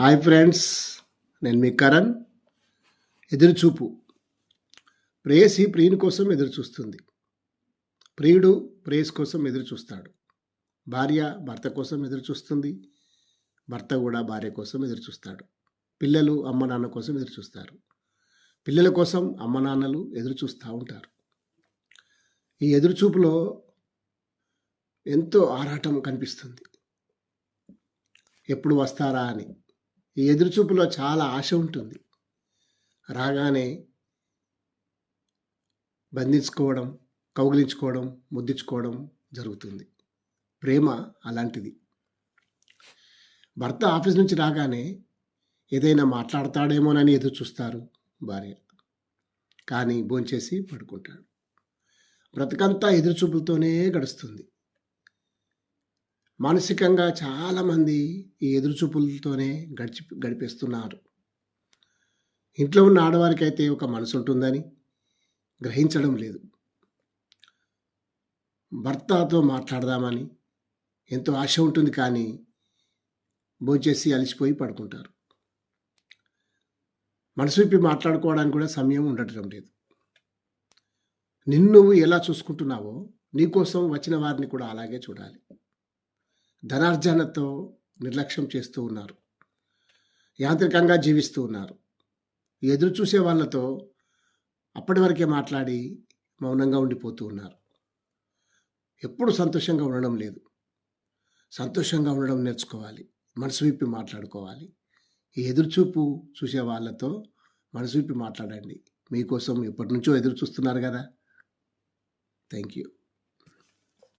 Hi friends నేను మీ కరణ్. ఎదురుచూపు. ప్రేయసి ప్రియుని కోసం ఎదురు చూస్తుంది ప్రియుడు ప్రేయస్ కోసం ఎదురు చూస్తాడు భార్య భర్త కోసం ఎదురు చూస్తుంది భర్త కూడా భార్య కోసం ఎదురు చూస్తాడు పిల్లలు అమ్మ నాన్న కోసం ఎదురు చూస్తారు పిల్లల కోసం అమ్మ నాన్నలు ఎదురు చూస్తూ ఉంటారు. ఈ ఎదురుచూపులో ఎంతో ఆరాటం కనిపిస్తుంది. ఎప్పుడు వస్తారా అని. ఈ ఎదురుచూపులో చాలా ఆశ ఉంటుంది. రాగానే బంధించుకోవడం కౌగిలించుకోవడం ముద్దించుకోవడం జరుగుతుంది. ప్రేమ అలాంటిది. భర్త ఆఫీస్ నుంచి రాగానే ఏదైనా మాట్లాడతాడేమోనని ఎదురు చూస్తారు భార్య. కానీ భోంచేసి పడుకుంటాడు. బ్రతకంతా ఎదురుచూపులతోనే గడుస్తుంది. మానసికంగా చాలామంది ఈ ఎదురుచూపులతోనే గడిచి గడిపేస్తున్నారు. ఇంట్లో ఉన్న ఆడవారికి అయితే ఒక మనసు ఉంటుందని గ్రహించడం లేదు. భర్తతో మాట్లాడదామని ఎంతో ఆశ ఉంటుంది కానీ భోజేసి అలసిపోయి పడుకుంటారు. మనసు విప్పి మాట్లాడుకోవడానికి కూడా సమయం ఉండటం లేదు. నిన్ను నువ్వు ఎలా చూసుకుంటున్నావో నీకోసం వచ్చిన వారిని కూడా అలాగే చూడాలి. ధనార్జనతో నిర్లక్ష్యం చేస్తూ ఉన్నారు. యాంత్రికంగా జీవిస్తూ ఉన్నారు. ఎదురు చూసే వాళ్ళతో అప్పటి వరకే మాట్లాడి మౌనంగా ఉండిపోతూ ఉన్నారు. ఎప్పుడు సంతోషంగా ఉండడం లేదు. సంతోషంగా ఉండడం నేర్చుకోవాలి. మనసు విప్పి మాట్లాడుకోవాలి. ఈ ఎదురుచూపు చూసే వాళ్ళతో మనసు విప్పి మాట్లాడండి. మీకోసం ఎప్పటి నుంచో ఎదురు చూస్తున్నారు కదా. Thank you